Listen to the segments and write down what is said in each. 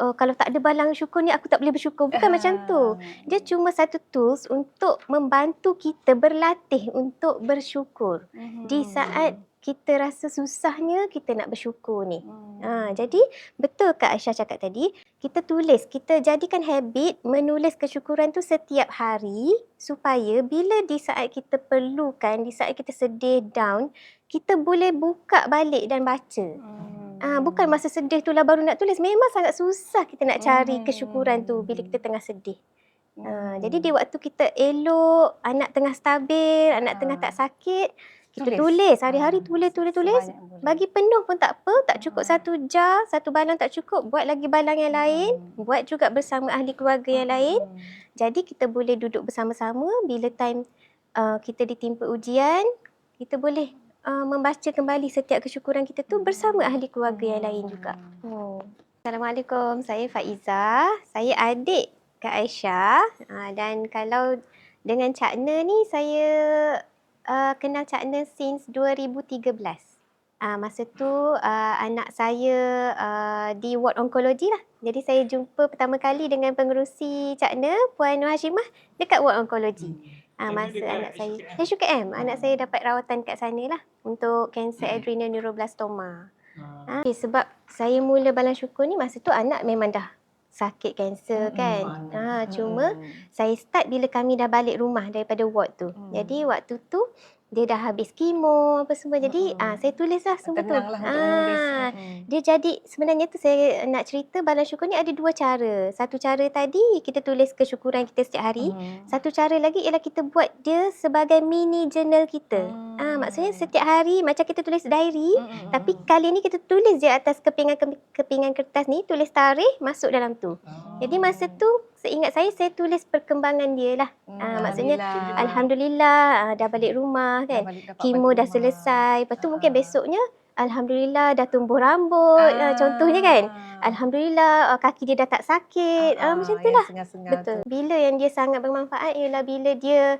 oh, kalau tak ada balang syukur ni aku tak boleh bersyukur. Bukan macam tu. Dia cuma satu tools untuk membantu kita berlatih untuk bersyukur. Di saat kita rasa susahnya kita nak bersyukur ni. Ha, jadi betul Kak Aisyah cakap tadi, kita tulis, kita jadikan habit menulis kesyukuran tu setiap hari supaya bila di saat kita perlukan, di saat kita sedih down, kita boleh buka balik dan baca. Ah, bukan masa sedih tu lah baru nak tulis. Memang sangat susah kita nak cari kesyukuran tu bila kita tengah sedih. Ah, jadi di waktu kita elok, anak tengah stabil, anak tengah tak sakit, kita Tulis. tulis. Hari-hari Ah, tulis, tulis, tulis. Bagi penuh pun tak apa. Tak cukup Ah. satu jar, satu balang tak cukup. Buat lagi balang yang lain. Buat juga bersama ahli keluarga yang lain. Jadi kita boleh duduk bersama-sama bila time uh, kita ditimpa ujian, kita boleh uh, membaca kembali setiap kesyukuran kita tu bersama ahli keluarga yang lain juga. Oh. Assalamualaikum, saya Faiza. Saya adik Kak Aisyah uh, dan kalau dengan Cak Na ni saya uh, kenal Cak Na since 2013. Uh, masa tu uh, anak saya uh, di ward onkologi lah. Jadi saya jumpa pertama kali dengan pengerusi Cak Na, Puan Nur Hashimah dekat ward onkologi. Ah masa anak saya HUKM, anak saya dapat rawatan kat sana lah untuk kanser adrenal neuroblastoma. Ah, okay, sebab saya mula balang syukur ni masa tu anak memang dah sakit kanser kan. Ah cuma saya start bila kami dah balik rumah daripada ward tu. Hmm. Jadi waktu tu dia dah habis kemo apa semua. Jadi Hmm. ah saya tulislah semua tu. Tenanglah untuk menulis. Ah Mm. dia jadi sebenarnya tu saya nak cerita balang syukur ni ada dua cara. Satu cara tadi kita tulis kesyukuran kita setiap hari. Mm. Satu cara lagi ialah kita buat dia sebagai mini journal kita. Hmm. Ah maksudnya setiap hari macam kita tulis diary Mm, mm, tapi mm. kali ni kita tulis je atas kepingan kepingan kertas ni tulis tarikh masuk dalam tu. Jadi masa tu seingat saya saya tulis perkembangan dia lah. Mm, ah, maksudnya, Alhamdulillah. Alhamdulillah ah, dah balik rumah Dah kan. balik- balik dah rumah. selesai. Lepas tu mungkin besoknya Alhamdulillah dah tumbuh rambut. Ah, contohnya kan. Alhamdulillah uh, kaki dia dah tak sakit. Ah, macam tu yang lah. sengal-sengal Betul. tu. Bila yang dia sangat bermanfaat ialah bila dia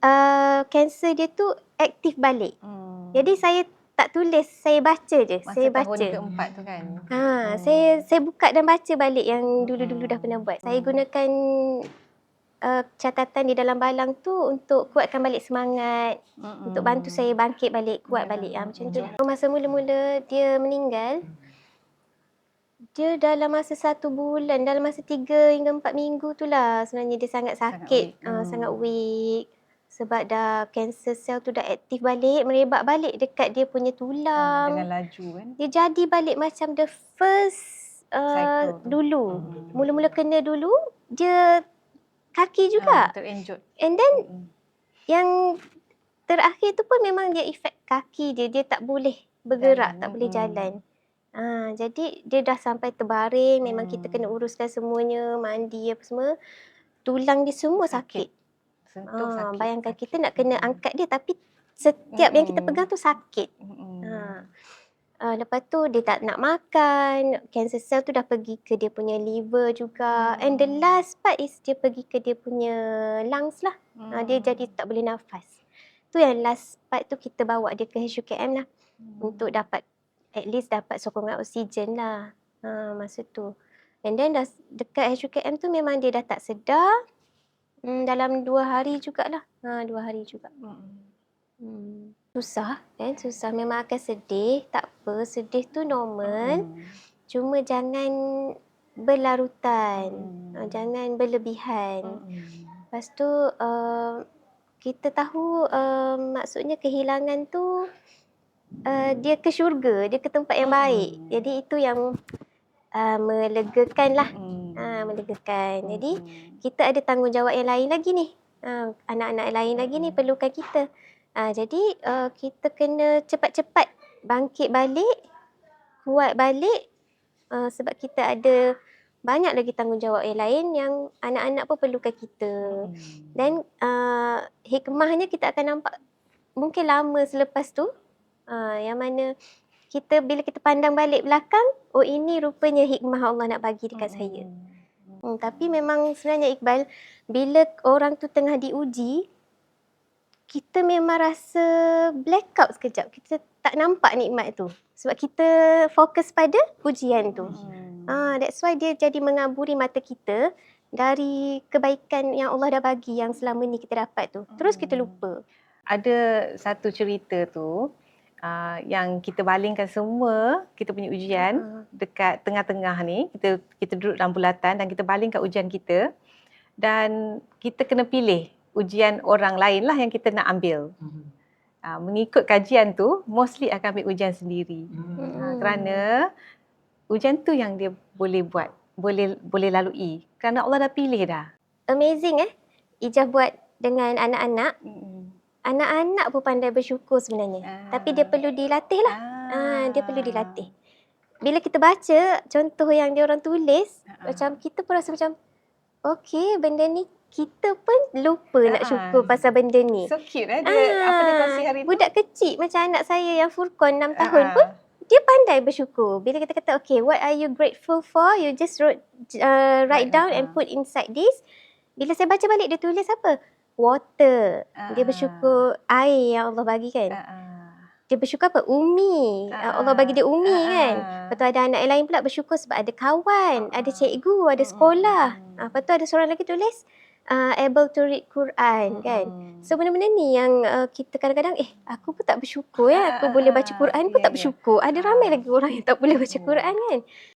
uh, kanser dia tu aktif balik. Mm. Jadi saya tak tulis, saya baca je. Masa saya tahun baca. keempat tu kan. Ha, Hmm. saya saya buka dan baca balik yang dulu-dulu dah pernah buat. Saya Hmm. gunakan uh, catatan di dalam balang tu untuk kuatkan balik semangat, Mm-mm. untuk bantu saya bangkit balik, kuat balik. Ha, macam tu. Masa mula-mula dia meninggal, dia dalam masa satu bulan, dalam masa tiga hingga empat minggu tu lah sebenarnya dia sangat Sangat sakit, weak. ah, Hmm. sangat weak. Sebab dah cancer cell tu dah aktif balik, merebak balik dekat dia punya Ah, tulang. dengan laju kan. Dia jadi balik macam the first uh, Cycle tu. dulu. Hmm. Mula-mula kena dulu, dia kaki juga. Ah, terenjut. And then Mm. yang terakhir tu pun memang dia efek kaki dia. Dia tak boleh bergerak, Jalan, tak boleh mm-mm. jalan. Ah, jadi dia dah sampai terbaring, memang kita kena Hmm. uruskan semuanya, mandi apa semua. Tulang dia semua sakit. Sentuh Ah, sakit. bayangkan kita nak kena angkat dia tapi setiap yang kita Mm-mm. pegang tu sakit. Mm-mm. Ha. Uh, lepas tu dia tak nak makan, cancer cell tu dah pergi ke dia punya liver juga. And the Hmm. last part is dia pergi ke dia punya lungs lah. Uh, dia jadi tak boleh nafas. Tu yang last part tu kita bawa dia ke HUKM lah Mm. untuk dapat at least dapat sokongan oksigen lah. Ha, masa tu. And then dah dekat HUKM tu memang dia dah tak sedar. Hmm, dalam dua hari jugalah. Ha, dua hari juga. Mm-mm. Hmm. Susah kan? Susah. Memang akan sedih. Tak apa. Sedih tu normal. Mm. Cuma jangan berlarutan. Mm. Uh, jangan berlebihan. Mm-mm. Lepas tu uh, kita tahu uh, maksudnya kehilangan tu uh, dia ke syurga. Dia ke tempat yang baik. Mm. Jadi itu yang uh, melegakan lah. Mm. Uh, melegakan. Jadi Mm. kita ada tanggungjawab yang lain lagi ni. Ha, anak-anak lain lagi ni Mm-mm. perlukan kita. Ha, jadi uh, kita kena cepat-cepat bangkit balik, kuat balik uh, sebab kita ada banyak lagi tanggungjawab yang lain yang anak-anak pun perlukan kita. Dan uh, hikmahnya kita akan nampak mungkin lama selepas tu uh, yang mana kita bila kita pandang balik belakang, oh ini rupanya hikmah Allah nak bagi dekat saya. Mm. Hmm, tapi memang sebenarnya Iqbal, bila orang tu tengah diuji, kita memang rasa blackout sekejap. Kita tak nampak nikmat tu. Sebab kita fokus pada ujian tu. Mm. Ah, that's why dia jadi mengaburi mata kita dari kebaikan yang Allah dah bagi yang selama ni kita dapat tu. Terus kita Hmm. lupa. Ada satu cerita tu uh, yang kita balingkan semua kita punya ujian Ah. dekat tengah-tengah ni. Kita kita duduk dalam bulatan dan kita balingkan ujian kita dan kita kena pilih ujian orang lain lah yang kita nak ambil. Hmm. Uh, mengikut kajian tu mostly akan ambil ujian sendiri. Hmm. Uh, Hmm. kerana ujian tu yang dia boleh buat, boleh boleh lalui. Kerana Allah dah pilih dah. Amazing eh. Ijah buat dengan anak-anak. Anak-anak pun pandai bersyukur sebenarnya. Ah. Tapi dia perlu dilatih lah. Ah, dia perlu dilatih. Bila kita baca contoh yang dia orang tulis, Ah. macam kita pun rasa macam okey benda ni kita pun lupa nak Ah. syukur pasal benda ni. So cute eh dia apa dia kongsi hari tu. Ah, Budak kecil macam anak saya yang Furqan 6 tahun Ah, pun dia pandai bersyukur. Bila kita kata okay what are you grateful for? You just wrote uh, write down ah. and put inside this. Bila saya baca balik dia tulis apa? Water. Dia Ah. bersyukur air yang Allah bagi kan. Ah. Dia bersyukur apa? Umi. Ah, Allah bagi dia umi ah, kan. Lepas tu ada anak yang lain pula bersyukur sebab ada kawan, ada Ah. cikgu, ada Mm, sekolah. Ah, Lepas tu ada seorang lagi tulis uh, able to read Quran kan. Mm. So benda-benda ni yang uh, kita kadang-kadang eh aku pun tak bersyukur ya. Aku Ah, boleh baca Quran pun ya, tak ya. bersyukur. Ada ramai lagi orang yang tak boleh baca Hmm. Quran kan.